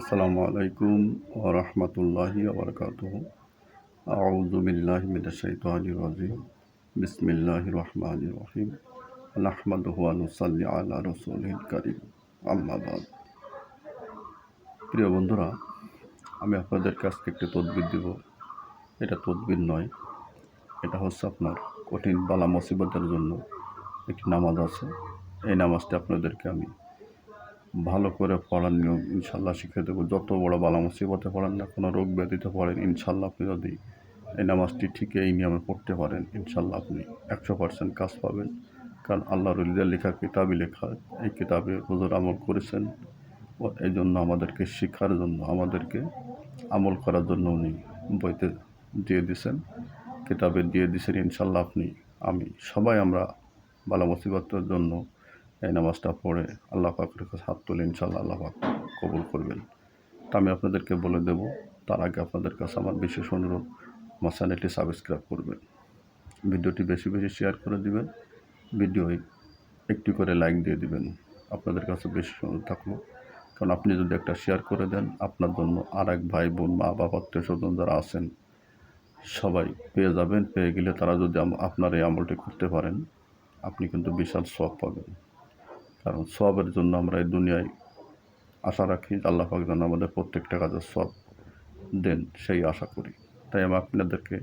আসসালামু আলাইকুম ওয়া রাহমাতুল্লাহি ওয়া বারাকাতুহু আউযু বিল্লাহি মিনাশ শাইতানির রাজিম। বিসমিল্লাহির রহমানির রহিম। নাহমাদুহু ওয়া নুসাল্লি আলা রাসূলিল কারীম। আম্মা বাদ। প্রিয় বন্ধুরা, আমি আপনাদের কাছে একটি তদবির দিব। এটা তদবির নয়, এটা হচ্ছে আপনার কঠিন বালা মুসিবতের জন্য একটি নামাজ আছে। এই নামাজটি আপনাদেরকে আমি ভালো করে পড়ার নিয়ম ইনশাল্লাহ শিখে দেবো যত বড় বালা মুসিবতে পড়েন না কোনো রোগ ব্যাধিতে পড়েন, ইনশাল্লাহ আপনি যদি এই নামাজটি ঠিক এই নিয়মে পড়তে পারেন, ইনশাল্লাহ আপনি একশো পার্সেন্ট কাজ পাবেন। কারণ আল্লাহ রলিদের লেখা কিতাবই লেখা, এই কিতাবে হুজুর আমল করেছেন ও এই জন্য আমাদেরকে শিক্ষার জন্য, আমাদেরকে আমল করার জন্য উনি বইতে দিয়ে দিছেন কিতাবে দিয়ে দিছেন ইনশাল্লাহ আপনি, আমি, সবাই আমরা বালা মুসিবতের জন্য এই নামাজটা পড়ে আল্লাহ পাকের কাছে হাত তুলে ইনশাল্লাহ আল্লাহ পাক কবুল করবেন। তা আমি আপনাদেরকে বলে দেব, তার আগে আপনাদের কাছে আমার বিশেষ অনুরোধ আমার চ্যানেলটি সাবস্ক্রাইব করবেন। ভিডিওটি বেশি বেশি শেয়ার করে দিবেন, ভিডিওয় একটি করে লাইক দিয়ে দিবেন। আপনাদের কাছে বেশি অনুরোধ থাকল, কারণ আপনি যদি একটা শেয়ার করে দেন, আপনার জন্য আর এক ভাই, বোন, মা, বাবা, আত্মীয় স্বজন যারা আছেন, সবাই পেয়ে যাবেন। পেয়ে গেলে তারা যদি আপনার এই আমলটি করতে পারেন, আপনি কিন্তু বিশাল সব পাবেন। কারণ সবের জন্য আমরা এই দুনিয়ায় আশা রাখি আল্লাহ পাক যেন আমাদের প্রত্যেকটা কাজের সব দেন সেই আশা করি। তাই আমি আপনাদেরকে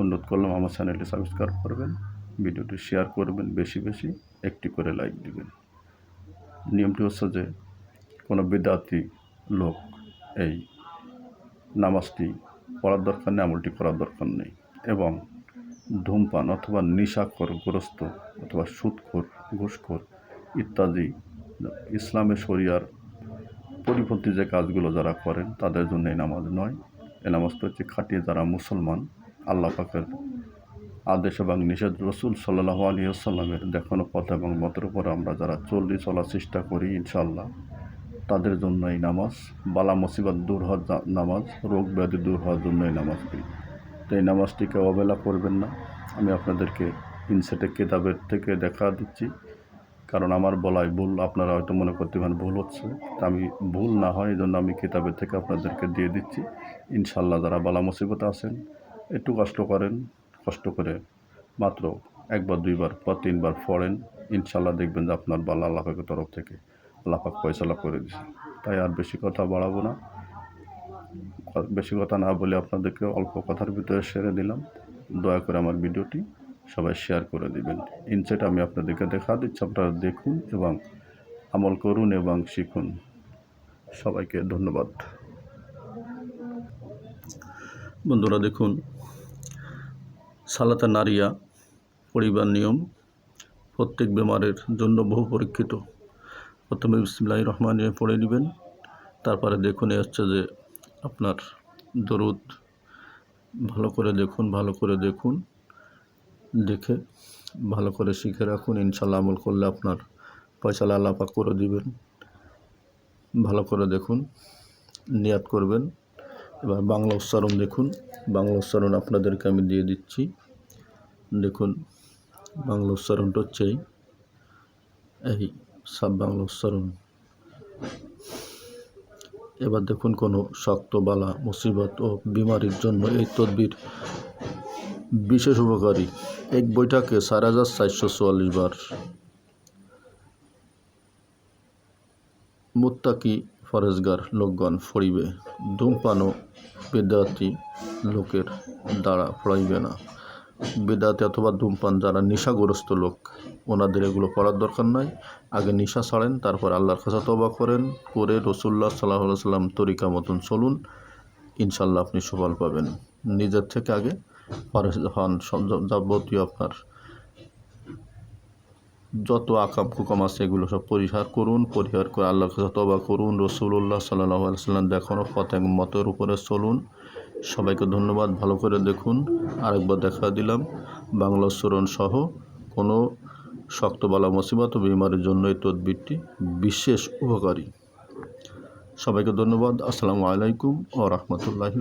অনুরোধ করলাম, আমার চ্যানেলটি সাবস্ক্রাইব করবেন, ভিডিওটি শেয়ার করবেন, বেশি বেশি একটি করে লাইক দিবেন। নিয়মটি হচ্ছে যে কোনো বিদ্যার্থী লোক এই নামাজটি পড়ার দরকার নেই, আমলটি করার দরকার নেই এবং ধূমপান অথবা নেশাখোরগ্রস্ত অথবা সুদখোর, ঘুষখোর ইত্যাদি। ইসলামে শরিয়ার পরিপন্থী যে কাজগুলো যারা করেন, তাদের জন্য এই নামাজ নয়। এই নামাজটা হচ্ছে খাটিয়ে যারা মুসলমান, আল্লাহ পাকের আদেশ এবং নিষেধ রসুল সাল্লাহ আলী আসাল্লামের দেখানো পথ এবং মতের উপর আমরা যারা চল্লি চলার চেষ্টা করি ইনশাল্লাহ তাদের জন্য এই নামাজ, বালা মুসিবত দূর হওয়ার নামাজ, রোগ ব্যাধি দূর হওয়ার জন্য এই নামাজটি তো এই নামাজটিকে অবহেলা করবেন না। আমি আপনাদেরকে ইনসেটে কেতাবের থেকে দেখা দিচ্ছি। কারণ আমার বলায় ভুল, আপনারা হয়তো মনে করতে পারেন ভুল হচ্ছে। তা আমি ভুল না হয়, এই জন্য আমি কিতাবের থেকে আপনাদেরকে দিয়ে দিচ্ছি। ইনশাল্লাহ যারা বালা মুসিবতে আছেন, একটু কষ্ট করেন, কষ্ট করে মাত্র একবার, দুইবার বা তিনবার পড়েন ইনশাল্লাহ দেখবেন যে আপনার বালা আল্লাহের তরফ থেকে আল্লাপাক ফয়সলা করে দিছে তাই আর বেশি কথা বাড়াবো না। বেশি কথা না বলে আপনাদেরকে অল্প কথার ভিতরে সেরে দিলাম। দয়া করে আমার ভিডিওটি সবাই শেয়ার করে দিবেন। ইনসেট আমি আপনাদেরকে দেখা দিচ্ছি, আপনারা দেখুন এবং আমল করুন এবং শিখুন। সবাইকে ধন্যবাদ। বন্ধুরা দেখুন, সালাতা নারিয়া, পরিবার নিয়ম, প্রত্যেক বেমারের জন্য বহু পরীক্ষিত। প্রথমে বিসমিল্লাহ রহমান নিয়ে পড়ে নেবেন, তারপরে দেখুন এ হচ্ছে যে আপনার দরুদ। ভালো করে দেখুন, ভালো করে দেখুন। দেখে ভালো করে শিখে রাখুন। ইনশাল্লাহ আমল করলে আপনার পয়সা আল্লাপাক করে দিবেন। ভালো করে দেখুন, নিয়াত করবেন। এবার বাংলা উচ্চারণ দেখুন। বাংলা উচ্চারণ আপনাদেরকে আমি দিয়ে দিচ্ছি। দেখুন, বাংলা উচ্চারণটা হচ্ছে এই সাব বাংলা উচ্চারণ। এবার দেখুন কোনো শক্ত বালা, মুসিবত ও বিমারির জন্য এই তদবির বিশেষ উপকারী। এক বইটাকে চার হাজার চারশো চুয়াল্লিশ বার। মুত্তাকি ফরেজগার লোকগণ ফড়িবে ধূমপানও বিদ্যার্থী লোকের দ্বারা ফড়াইবে না। বেদাতে অথবা ধূমপান যারা নেশাগ্রস্ত লোক, ওনাদের এগুলো পড়ার দরকার নয় আগে নেশা ছাড়েন, তারপর আল্লাহর কাছে তবা করেন, করে রসুল্লাহ সাল্লাহ সাল্লাম তরিকা মতন চলুন। ইনশাল্লাহ আপনি সফল পাবেন। নিজের থেকে আগে ফরেজ হন যাবতীয় আপনার যত আকাম কুকাম আছে, এগুলো সব পরিহার করুন, পরিহার করে আল্লাহর কাছে তবা করুন রসুল্লাহ সাল্লাহ সাল্লাম দেখানো পথ মতের উপরে চলুন। সবাইকে ধন্যবাদ, ভালো করে দেখুন। আরেকবার দেখা দিলাম, বাংলা স্মরণ সহ কোনো শক্ত বালা মুসিবত ও বিমারের জন্য এই তদবিরটি বিশেষ উপকারী। সবাইকে ধন্যবাদ, আসসালামু আলাইকুম ও রহমতুল্লাহি